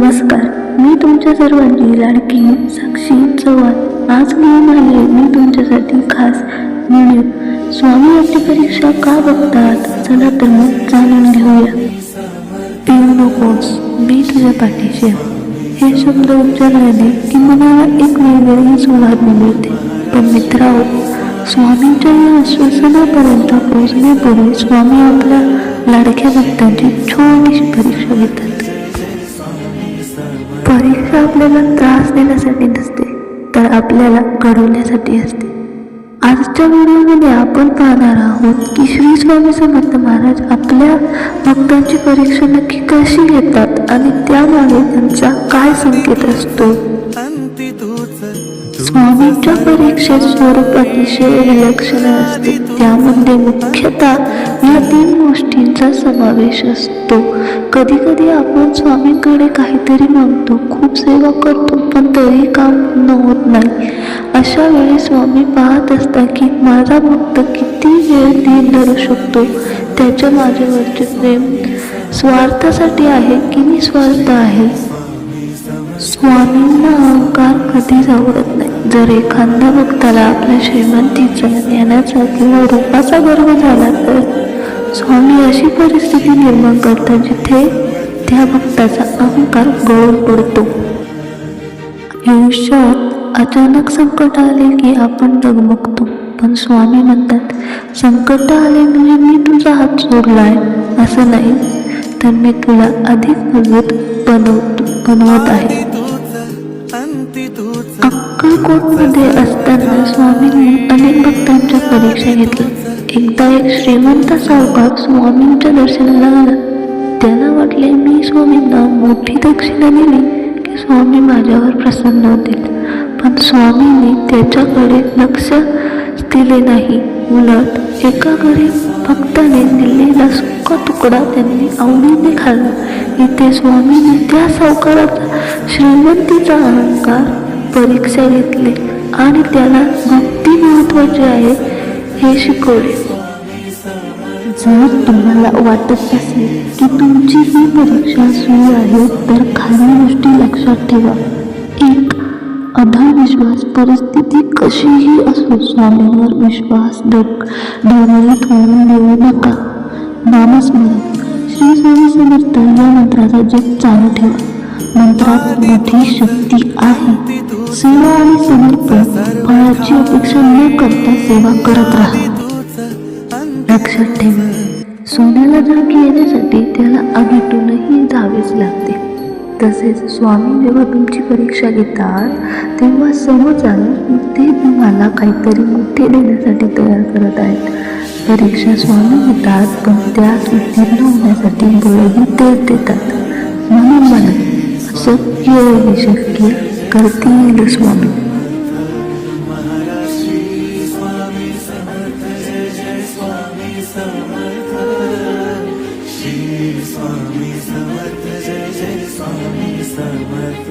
नमस्कार. मी तुमच्या सर्वांची लाडकी साक्षी चव्हाण. आज घेऊन आले मी तुमच्यासाठी खास व्हिडिओ स्वामी आपली परीक्षा का बघतात? चला तर मग जाणून घेऊया. पिऊ नकोस मी तुझ्या पाठीशी आहे. हे शब्द उच्चारल्याने की मनाला एक वेगळी सुधारणा मिळते. पण मित्राओ स्वामींच्या या आश्वासनापर्यंत पोहोचण्यापूर्वी स्वामी आपल्या लाडक्या भक्तांची छोटीशी परीक्षा घेतात. परीक्षा आपल्याला त्रास देण्यासाठी नसते तर आपल्याला घडवण्यासाठी असते. आजच्या व्हिडिओमध्ये आपण पाहणार आहोत की श्री स्वामी समर्थ महाराज आपल्या भक्तांची परीक्षा नक्की कशी घेतात आणि त्यामागे त्यांचा काय संकेत असतो? स्वामींच्या परीक्षेत स्वरूप अतिशय विलक्षण असते. त्यामध्ये मुख्यतः या तीन गोष्टींचा समावेश असतो. कधी कधी आपण स्वामींकडे काहीतरी मागतो खूप सेवा करतो पण तरी काम न होत नाही. अशा वेळी स्वामी पाहत असता की माझा भक्त किती वेळ दिन धरू शकतो? त्याच्या माझ्यावरचे प्रेम स्वार्थासाठी आहे की निस्वार्थ आहे? स्वामींना अहंकार कधीच आवडत नाही. जर एखाद्या भक्ताला आपल्या श्रीमंतीचा ज्ञानाचा किंवा रूपाचा गर्व झाला तर स्वामी अशी परिस्थिती निर्माण करतात जिथे त्या भक्ताचा अहंकार गळून पडतो. आयुष्यात अचानक संकट आले की आपण डगमगतो पण स्वामी म्हणतात संकट आले म्हणजे मी तुझा हात सोडलाय असं नाही तर मी तुला अधिक मजबूत बनवतो बनवत आहे. अंती अक्कलकोटमध्ये असताना स्वामींनी अनेक भक्तांच्या परीक्षा घेतल्या. एकदा एक श्रीमंत सावकार स्वामींच्या दर्शनाला आला त्याला वाटले मी स्वामींना मोठी दक्षिणा दिली की स्वामी माझ्यावर प्रसन्न होतील. पण स्वामींनी त्याच्याकडे लक्ष दिले नाही. उलट एका गरीब भक्ताने दिलेला सुका तुकडा त्यांनी आवडीने खाल्ला. इथे स्वामींनी त्या सावकाराचा श्रीमंतीचा अहंकार परीक्षा घेतली आणि त्याला भक्ती महत्वाची आहे हे शिकवले. जर तुम्हाला वाटत असेल की तुमची ही परीक्षा सुरू आहे तर खाली गोष्टी लक्षात ठेवा. एक अधाविश्वास परिस्थिती कशीही असो स्वामींवर विश्वास डोळ्यात डगमगीत होऊन देऊ नका. नामस्मरण. श्री स्वामी समर्थ या मंत्राचा जप चालू ठेवा. मंत्रात मोठी शक्ती आहे. सेवा आणि समर्पण फळाची अपेक्षा न करता सेवा करत राहा. लक्षात ठेवा सोन्याला जाग येण्यासाठी त्याला आगीतूनही जावेच लागते. तसेच स्वामी जेव्हा तुमची परीक्षा घेतात तेव्हा समज आलं ते तुम्हाला काहीतरी मोठे देण्यासाठी तयार करत आहेत. परीक्षा स्वामी घेतात पण त्यात उत्तीर्ण होण्यासाठी बळही तेच देतात. म्हणून म्हणा शक्य आहे शक्य करतील स्वामी स्वामी। समर्थ जय जय स्वामी समर्थ